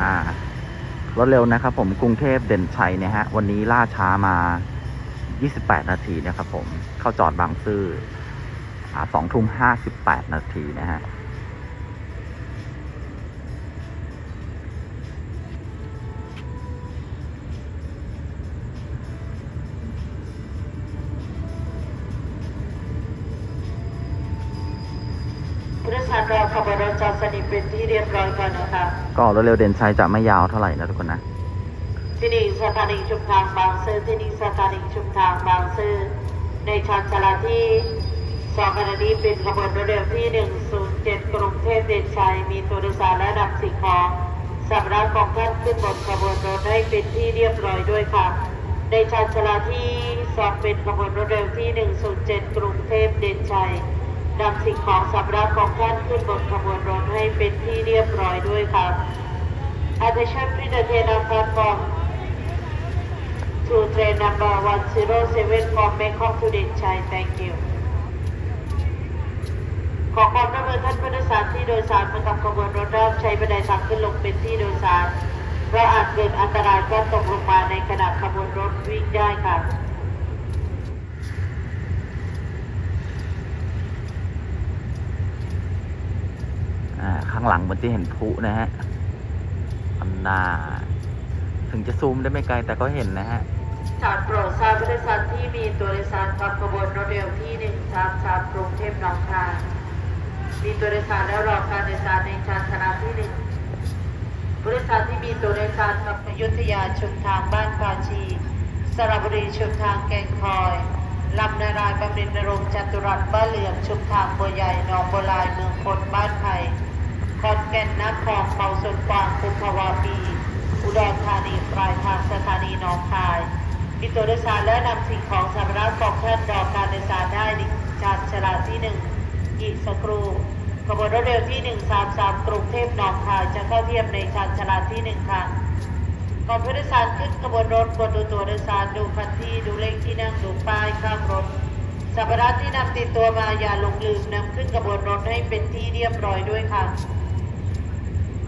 อ่ารถเร็วนะครับผมกรุงเทพเด่นชัยเนี่ยฮะวันนี้ล่าช้ามา 28 นาทีนะครับผมเข้าจอดบางซื่ออ่าสองทุ่ม58นาทีนะฮะ ผู้โดยสารรอขบวนรถจอดสนิทเป็นที่เรียบร้อยก่อนนะคะก็รถเร็วเด่นชัยจะไม่ยาวเท่าไหร่นะทุกคนนะ ที่นี่สถานีชุมทางบางซื่อที่นี่สถานีชุมทางบางซื่อในชานชาลาที่สองขณะนี้เป็นขบวนรถเร็วที่ 107 กรุงเทพเด่นชัย มีตัวโดยสารและนำสิ่งของสำหรับของท่านขึ้นบนขบวนรถให้เป็นที่เรียบร้อยด้วยค่ะ ในชานชาลาที่สองเป็นขบวนรถเร็วที่ 107 กรุงเทพเด่นชัย นำสิ่งของสำหรับของท่านขึ้นบนขบวนรถให้เป็นที่เรียบร้อยด้วยค่ะ Attention please attend on platform to train number 107 from Bangkok to Denchai. Thank you. ขอความร่วมมือท่านผู้โดยสารที่โดยสารมากับขบวนรถรับใช้บันไดทางขึ้นลงเป็นที่โดยสารเพราะอาจเกิดอันตรายก็ตกลงมาในขณะขบวนรถวิ่งได้ค่ะ อ่า ข้างหลังเหมือนจะเห็นพุนะฮะอันนาถึงจะซูมได้ไม่ไกลแต่ก็เห็นนะฮะจอดโปรดทราบผู้โดยสารที่มีตัวโดยสารกับขบวนรถเร็วที่133กรุงเทพหนองคายมีตัวโดยสารและรอการโดยสารในชานชาลาที่หนึ่งผู้โดยสารที่มีตัวโดยสารกับยุทธยาชุมทางบ้านพาชี สระบุรีชุมทางแกงคอยลำนารายบำเหน็จนรงค์จตุรัสบ้านเหลื่อมชุมทางบัวใหญ่หนองบัวลายเมืองพลบ้านไผ่ แก่นน้ำคลองเมาสนกวางกุมภาวาปี อุดรธานีปลายทางสถานีหนองคาย มีตัวโดยสารและนำสิ่งของสำรับของท่านรอการโดยสารได้ในชานชลาที่หนึ่งอีกสักครู่ขบวนรถเร็วที่ 133 กรุงเทพหนองคายจะเข้าเทียบในชานชลาที่หนึ่งค่ะก่อนผู้โดยสารขึ้นขบวนรถกดดูตัวโดยสารดูคันที่ดูเลขที่นั่งดูป้ายข้างรถสัมภาระที่นำติดตัวมาอย่าลงลืมนำขึ้นขบวนรถให้เป็นที่เรียบร้อยด้วยค่ะ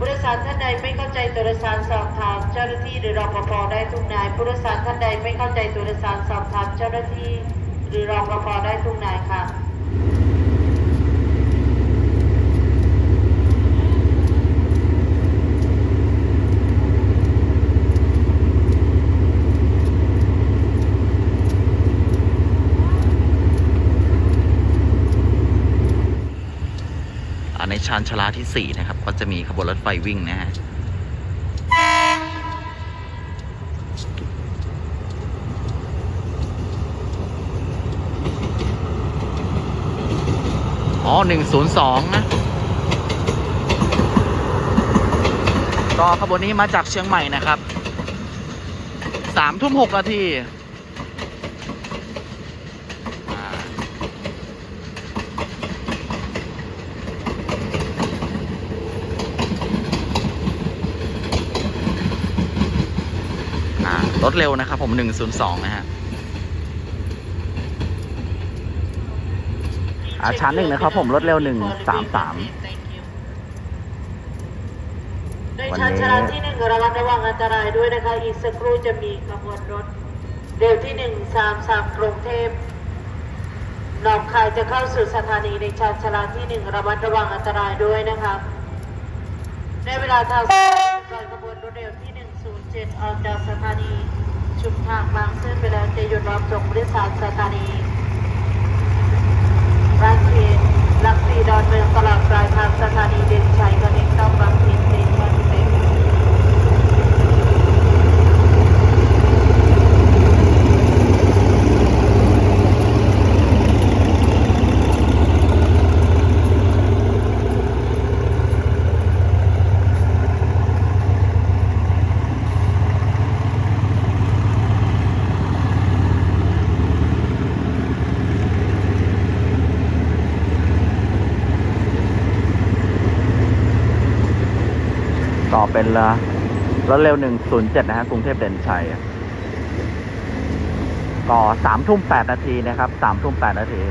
ผู้โดยสารท่านใดไม่เข้าใจตัวโดยสารสอบถามเจ้าหน้าที่หรือรปภได้ทุกนายผู้โดยสารท่านใดไม่เข้าใจตัวโดยสารสอบถามเจ้าหน้าที่หรือรปภได้ทุกนายค่ะ ในชานชาลาที่ 4 นะครับ ก็จะมีขบวนรถไฟวิ่งนะฮะอ๋อ102 นะ ก็ขบวนนี้มาจากเชียงใหม่นะครับสามทุ่มหกนาทีอ่า อ่าร ถเร็วนะครับผม102 นะฮะอ่าชั้นหนึ่งนะครับผมรถเร็ว133ในชั้นชาลาที่หนึ่งระมัดระวังอันตรายด้วยนะคะ อีกสักครู่จะมีขบวนรถ เร็วที่หนึ่งสามสามกรุงเทพหนองคายจะเข้าสู่สถานีในชานชาลาที่หนึ่งระมัดระวังอันตรายด้วยนะคะในเวลาทางสายขบวนรถเร็วที่ 07 ออกจากสถานี ชุมทางบางซื่อไปแล้วจะหยุดรอบส่งผู้โดยสารสถานีบางเขนลักสีดอนเมืองตลาดปลายทางสถานีเด่นชัยก็เน้นต้องบางเขน เป็นละรถเร็วหนึ่งศูนย์เจ็ดนะฮะกรุงเทพเด่นชัยก่อสามทุ่มแปดนาทีนะครับสามทุ่มแปดนาที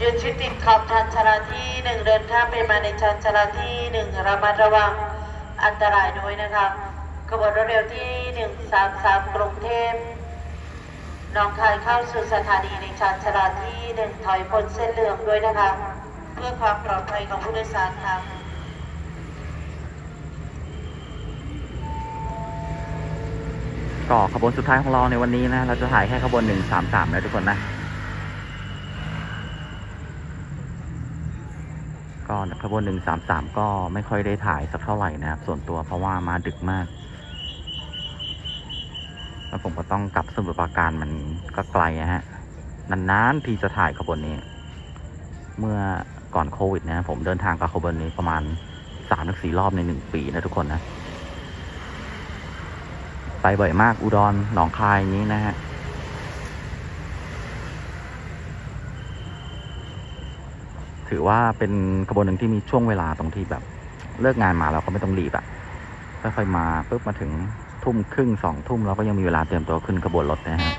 ยืนชิดติดขอบทันชลาที่หนึ่งเดินข้ามไปมาในชานชลาที่หนึ่งระมัดระวัง อันตรายด้วยนะคะขบวนรถเร็วที่หนึ่งสามสามกรุงเทพหน้องคายเข้าสู่สถานีในชันชาลาที่หนึ่งถอยพ้นเส้นเหลืองด้วยนะคะ เพื่อความปลอดภัยของผู้โดยสารค่ะก็ขบวนสุดท้ายของเราในวันนี้นะ เราจะถ่ายแค่ขบวนหนึ่งสามสามนะทุกคนนะ ก็ขบวนหนึ่งสามสามก็ไม่ค่อยได้ถ่ายสักเท่าไหร่นะครับ ส่วนตัวเพราะว่ามาดึกมาก แล้วผมก็ต้องกลับสมุทรปราการมันก็ไกลอะฮะนานๆทีจะถ่ายขบวนนี้ เมื่อก่อนโควิดนะผมเดินทางกับขบวนนี้ประมาณสามถึงสี่รอบในหนึ่งปีนะทุกคนนะ ไปบ่อยมากอุดรหนองคายนี้นะฮะ ถือว่าเป็นขบวนหนึ่งที่มีช่วงเวลาตรงที่แบบเลิกงานมาเราก็ไม่ต้องรีบอะค่อยๆมาปุ๊บมาถึงทุ่มครึ่งสองทุ่มเราก็ยังมีเวลาเตรียมตัวขึ้นขบวนรถนะฮะ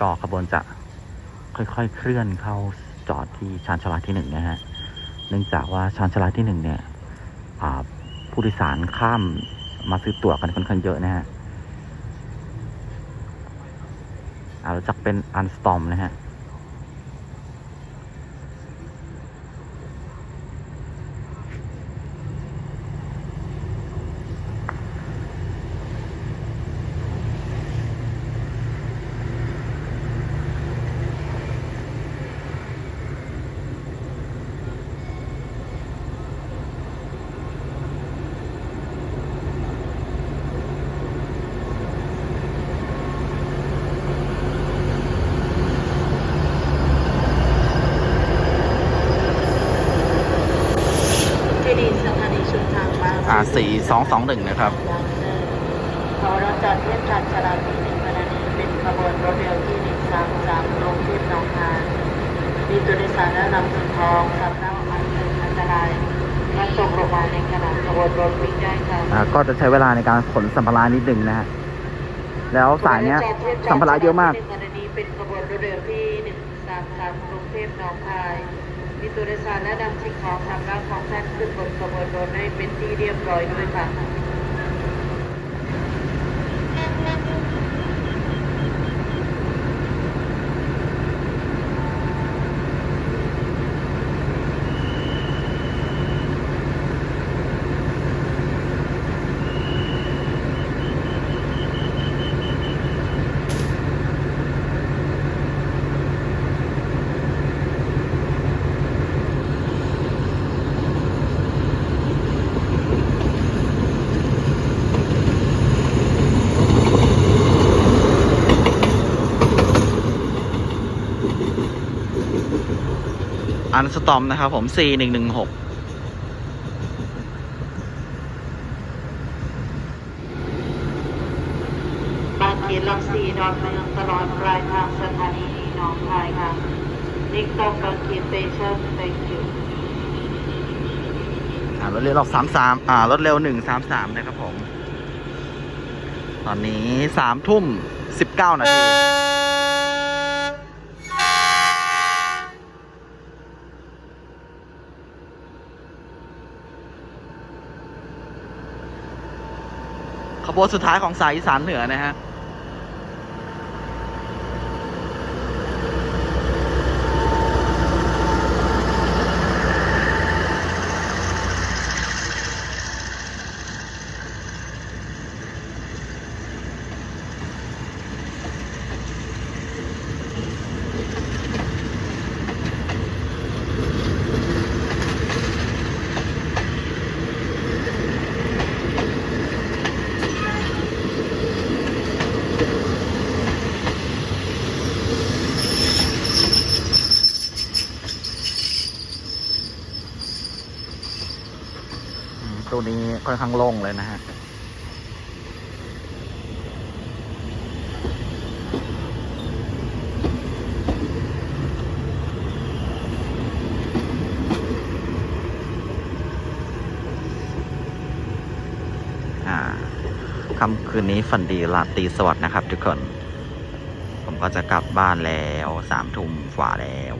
ก็ขบวนจะ ค่อยๆ เคลื่อนเข้าจอดที่ชานชาลาที่หนึ่งนะฮะ เนื่องจากว่าชานชาลาที่หนึ่งเนี่ยผู้โดยสารข้ามมาซื้อตั๋วกันค่อนข้างเยอะนะฮะอารู้จักเป็นอันสตอมนะฮะ ที่ดีสถานีชุมทางบาง อ่า สี่สองสองหนึ่งนะครับขอรถจอดเทียบชันชาลาที่หนึ่งขณะนี้เป็นขบวนรถเร็วที่หนึ่งสามสามลงที่หนองคายมีตัวโดยสารและนำสิ่งของสำเนาอันเป็นอันตรายและตกลงมาในขณะขบวนรถวิ่งได้ค่ะอ่าก็จะใช้เวลาในการขนสัมภาระนิดนึงนะฮะแล้วสายเนี้ยสัมภาระเยอะมากขณะนี้เป็นขบวนรถเร็วที่หนึ่งสามสามกรุงเทพหนองคายมี ตัวโดยสารและนำสิ่งของทำเนาของท่านขึ้นบนขบวนรถให้เป็นที่เรียบร้อยด้วยค่ะ อันสตอมนะครับผม C หนึ่งหนึ่งหกบางเขนหลักสี่ดอนเมืองตลอดปลายทางสถานีหนองคายค่ะนิกตองบางเขนสเตชัน thank you อ่ารถเร็วสามสามอ่ารถเร็วหนึ่งสามสามนะครับผม ตอนนี้สามทุ่มสิบเก้านาที โบว์สุดท้ายของสายอีสานเหนือนะฮะ นี้ค่อนข้างโล่งเลยนะฮะค่ำคืนนี้ฝันดีราตีสวัสดิ์นะครับทุกคน ผมก็จะกลับบ้านแล้วสามทุ่มกว่าแล้ว